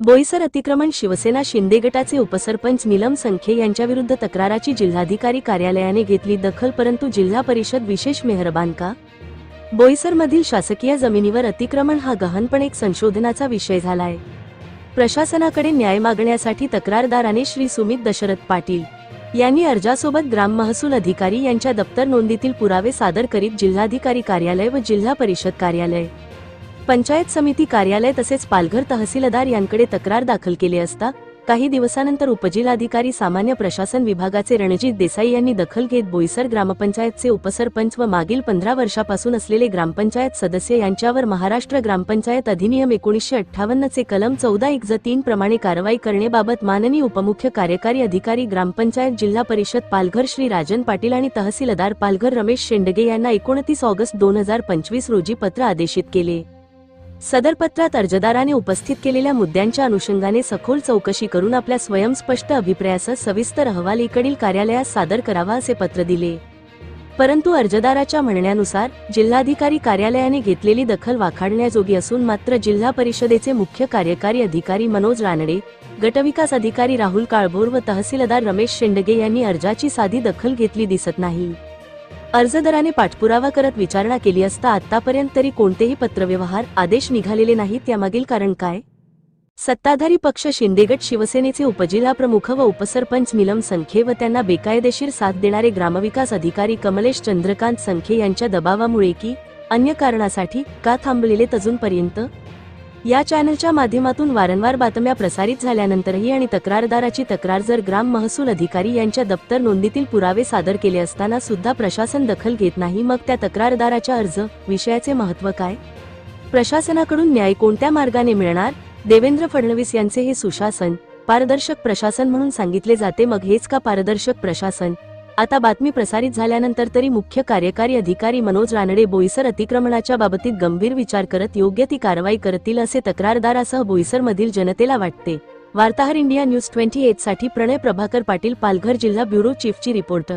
बोईसर अतिक्रमण शिवसेना शिंदे गटाचे उपसरपंच नीलम संखे यांच्याविरुद्ध तक्राराची जिल्हाधिकारी कार्यालयाने घेतली दखल परंतु जिल्हा परिषद विशेष मेहरबान का? बोईसरमधील शासकीय जमिनीवर अतिक्रमण हा गहनपणे एक संशोधनाचा विषय झालाय. प्रशासनाकडे न्याय मागण्यासाठी तक्रारदाराने श्री सुमित दशरथ पाटील यांनी अर्जासोबत ग्राम महसूल अधिकारी यांच्या दप्तर नोंदीतील पुरावे सादर करीत जिल्हाधिकारी कार्यालय व जिल्हा परिषद कार्यालय पंचायत समिती कार्यालय तसेच पालघर तहसीलदार यांकडे तक्रार दाखल केली असता काही दिवसानंतर उपजिल्हाधिकारी सामान्य प्रशासन विभागाचे रणजित देसाई यांनी दखल घेत बोईसर ग्रामपंचायतचे उपसरपंच व मागील पंधरा वर्षापासून असलेले ग्रामपंचायत सदस्य यांच्यावर महाराष्ट्र ग्रामपंचायत अधिनियम एकोणीसशे अठ्ठावन्नचे कलम चौदा एक ज तीन प्रमाणे कारवाई करण्याबाबत माननीय उपमुख्य कार्यकारी अधिकारी ग्रामपंचायत जिल्हा परिषद पालघर श्री राजन पाटील आणि तहसीलदार पालघर रमेश शेंडगे यांना एकोणतीस ऑगस्ट दोन हजार पंचवीस रोजी पत्र आदेशित केले. सदर पत्रात अर्जदाराने उपस्थित केलेल्या मुद्द्यांच्या अनुषंगाने सखोल चौकशी करून आपल्या स्वयंस्पष्ट अभिप्रायासह सविस्तर अहवाल इकडील कार्यालयास सादर करावा असे पत्र दिले. परंतु अर्जदाराच्या म्हणण्यानुसार जिल्हाधिकारी कार्यालयाने घेतलेली दखल वाखाणण्याजोगी असून मात्र जिल्हा परिषदेचे मुख्य कार्यकारी अधिकारी मनोज रानडे गटविकास अधिकारी राहुल काळभोर व तहसीलदार रमेश शेंडगे यांनी अर्जाची साधी दखल घेतली दिसत नाही. अर्जदाराने पाठपुरावा करत विचारणा केली असता आतापर्यंत तरी कोणतेही पत्रव्यवहार आदेश निघालेले नाहीत त्यामागील कारण काय? सत्ताधारी पक्ष शिंदेगट शिवसेनेचे उपजिल्हाप्रमुख व उपसरपंच निलम संखे व त्यांना बेकायदेशीर साथ देणारे ग्रामविकास अधिकारी कमलेश चंद्रकांत संखे यांच्या दबावामुळे की अन्य कारणासाठी का थांबलेलेत अजूनपर्यंत? या चॅनलच्या माध्यमातून वारंवार बातम्या प्रसारित झाल्यानंतरही आणि तक्रारदाराची तक्रार जर ग्राम महसूल अधिकारी यांच्या दप्तर नोंदीतील पुरावे सादर केले असताना सुद्धा प्रशासन दखल घेत नाही मग त्या तक्रारदाराच्या अर्ज विषयाचे महत्त्व काय? प्रशासनाकडून न्याय कोणत्या मार्गाने मिळणार? देवेंद्र फडणवीस यांचे हे सुशासन पारदर्शक प्रशासन म्हणून सांगितले जाते मग हेच का पारदर्शक प्रशासन? आता बातमी प्रसारित झाल्यानंतर तरी मुख्य कार्यकारी अधिकारी मनोज रानडे बोईसर अतिक्रमणाच्या बाबतीत गंभीर विचार करत योग्य ती कारवाई करतील असे तक्रारदारासह बोईसरमधील जनतेला वाटते. वार्ताहर इंडिया न्यूज ट्वेंटी एटसाठी प्रणय प्रभाकर पाटील पालघर जिल्हा ब्युरो चीफची रिपोर्ट.